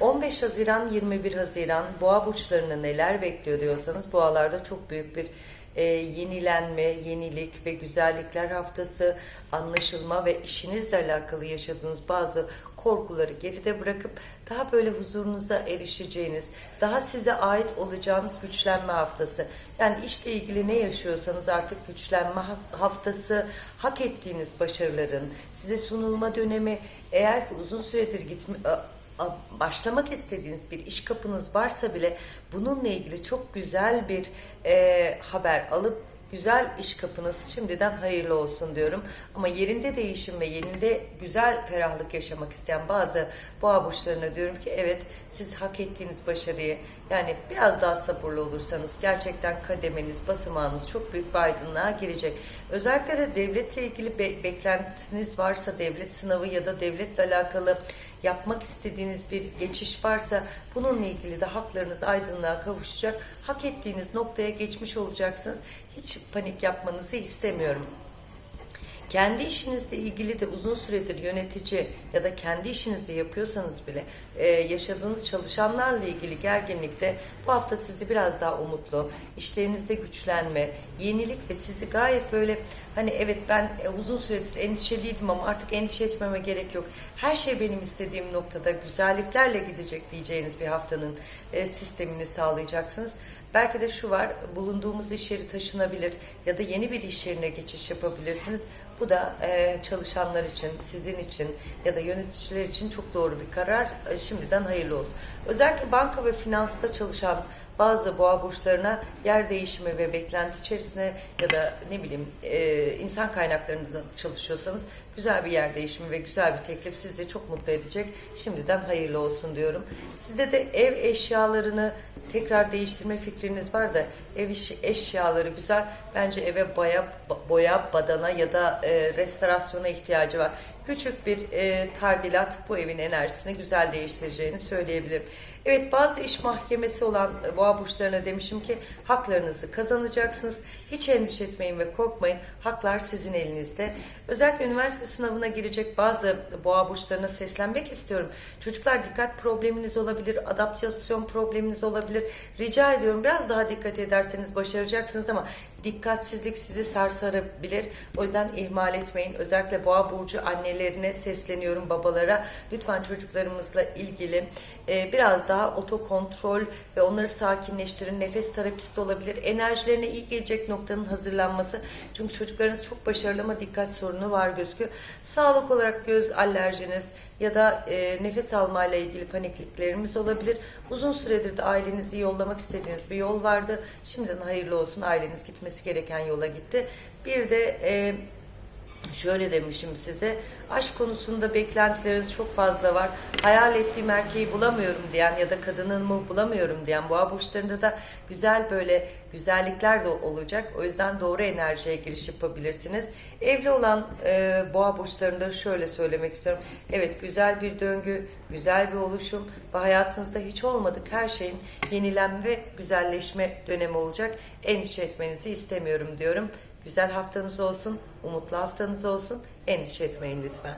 15 Haziran 21 Haziran boğa burçlarını neler bekliyor diyorsanız boğalarda çok büyük bir e, yenilenme, yenilik ve güzellikler haftası, anlaşılma ve işinizle alakalı yaşadığınız bazı korkuları geride bırakıp daha böyle huzurunuza erişeceğiniz, daha size ait olacağınız güçlenme haftası. Yani işle ilgili ne yaşıyorsanız artık güçlenme ha- haftası, hak ettiğiniz başarıların size sunulma dönemi, eğer ki uzun süredir gitme, başlamak istediğiniz bir iş kapınız varsa bile bununla ilgili çok güzel bir e, haber alıp güzel iş kapınız şimdiden hayırlı olsun diyorum. Ama yerinde değişim ve yerinde güzel ferahlık yaşamak isteyen bazı boğa burçlarına diyorum ki evet siz hak ettiğiniz başarıyı yani biraz daha sabırlı olursanız gerçekten kademeniz, basamağınız çok büyük bir aydınlığa girecek. Özellikle de devletle ilgili be- beklentiniz varsa devlet sınavı ya da devletle alakalı yapmak istediğiniz bir geçiş varsa bununla ilgili de haklarınız aydınlığa kavuşacak. Hak ettiğiniz noktaya geçmiş olacaksınız. Hiç panik yapmanızı istemiyorum. Kendi işinizle ilgili de uzun süredir yönetici ya da kendi işinizi yapıyorsanız bile e, yaşadığınız çalışanlarla ilgili gerginlikte bu hafta sizi biraz daha umutlu, işlerinizde güçlenme, yenilik ve sizi gayet böyle hani evet ben e, uzun süredir endişeliydim ama artık endişe etmeme gerek yok. Her şey benim istediğim noktada güzelliklerle gidecek diyeceğiniz bir haftanın e, sistemini sağlayacaksınız. Belki de şu var, bulunduğumuz iş yeri taşınabilir ya da yeni bir iş yerine geçiş yapabilirsiniz. Bu da e, çalışanlar için, sizin için ya da yöneticiler için çok doğru bir karar. E, şimdiden hayırlı olsun. Özellikle banka ve finansta çalışan bazı boğa burçlarına yer değişimi ve beklenti içerisinde ya da ne bileyim e, insan kaynaklarında çalışıyorsanız güzel bir yer değişimi ve güzel bir teklif sizi çok mutlu edecek. Şimdiden hayırlı olsun diyorum. Sizde de ev eşyalarını tekrar değiştirme fikriniz var da ev işi eşyaları güzel. Bence eve boya, boya badana ya da e, restorasyona ihtiyacı var. Küçük bir e, tardilat bu evin enerjisini güzel değiştireceğini söyleyebilirim. Evet bazı iş mahkemesi olan e, boğa burçlarına demişim ki haklarınızı kazanacaksınız. Hiç endişe etmeyin ve korkmayın. Haklar sizin elinizde. Özellikle üniversite sınavına girecek bazı boğa burçlarına seslenmek istiyorum. Çocuklar dikkat probleminiz olabilir, adaptasyon probleminiz olabilir. Rica ediyorum biraz daha dikkat ederseniz başaracaksınız ama dikkatsizlik sizi sarsarabilir. O yüzden ihmal etmeyin. Özellikle boğa burcu annelerine sesleniyorum babalara. Lütfen çocuklarımızla ilgili e, biraz daha otokontrol ve onları sakinleştirin. Nefes terapisti olabilir. Enerjilerine iyi gelecek noktanın hazırlanması. Çünkü çocuklarınız çok başarılı ama dikkat sorunu var gözüküyor. Sağlık olarak göz alerjiniz ya da e, nefes almayla ilgili panikliklerimiz olabilir. Uzun süredir de ailenizi yollamak istediğiniz bir yol vardı. Şimdiden hayırlı olsun. Aileniz gitmesi gereken yola gitti. Bir de e, Şöyle demişim size, aşk konusunda beklentileriniz çok fazla var. Hayal ettiğim erkeği bulamıyorum diyen ya da kadınımı bulamıyorum diyen boğa burçlarında da güzel böyle güzellikler de olacak. O yüzden doğru enerjiye giriş yapabilirsiniz. Evli olan e, boğa burçlarında şöyle söylemek istiyorum. Evet güzel bir döngü, güzel bir oluşum ve hayatınızda hiç olmadık her şeyin yenilenme ve güzelleşme dönemi olacak. Endişe etmenizi istemiyorum diyorum. Güzel haftanız olsun, umutlu haftanız olsun. Endişe etmeyin lütfen.